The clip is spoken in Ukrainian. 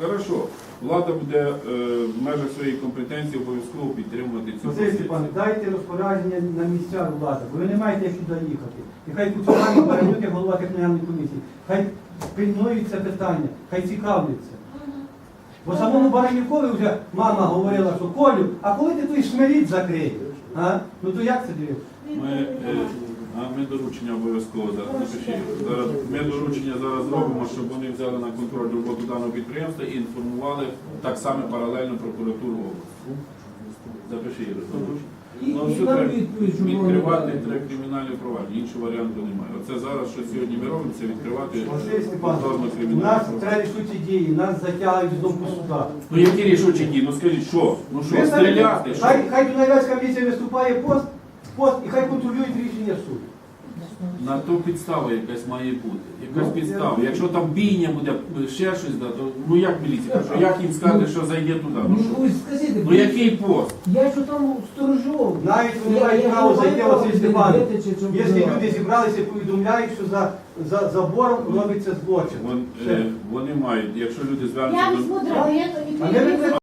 Хорошо, влада буде е, в межах своєї компетенції обов'язково підтримувати цю Василь позицію. Степанович, дайте розпорядження на місця влади, бо ви не маєте як сюди їхати. І хай Куцурак Баранюк, як голова техногенної комісії, хай пильнують це питання, хай цікавляться. Бо самому Баранюкові вже мама говорила, що Колю, а коли ти той шмеліт закриєш? А? Ну то як це? Ми, е, а ми доручення обов'язково зараз напишіть. Зараз ми доручення зараз зробимо, щоб вони взяли на контроль роботу даного підприємства і інформували так само паралельно прокуратуру області. Запиши Ігор, доручення. Ну, відкривати не треба кримінальне провадження, іншого варіанту немає. Оце зараз, що сьогодні ми робимо, це відкривати Степанович, повторно у нас треба рішучі дії, нас затягують знову по судах. Ну які рішучі дії? Ну скажіть, що? Ну що, стріляти? Хай, Дунаєвська комісія виступає пост, пост і хай контролюють рішення суду. На то підстава якась має бути. Якась Ну, підстава. Якщо там бійня буде, ще щось, да, то ну як міліція? Що, як їм сказати, що зайде туди? Ну, Ну, що? скажіть, ну який пост? я що там сторожов. Навіть вони мають право зайти відбити чи- чи Якщо люди зібралися, і повідомляють, що за, за забором робиться злочин. Вон, е, вони мають, якщо люди Я звернуться до візьму і А не ви-.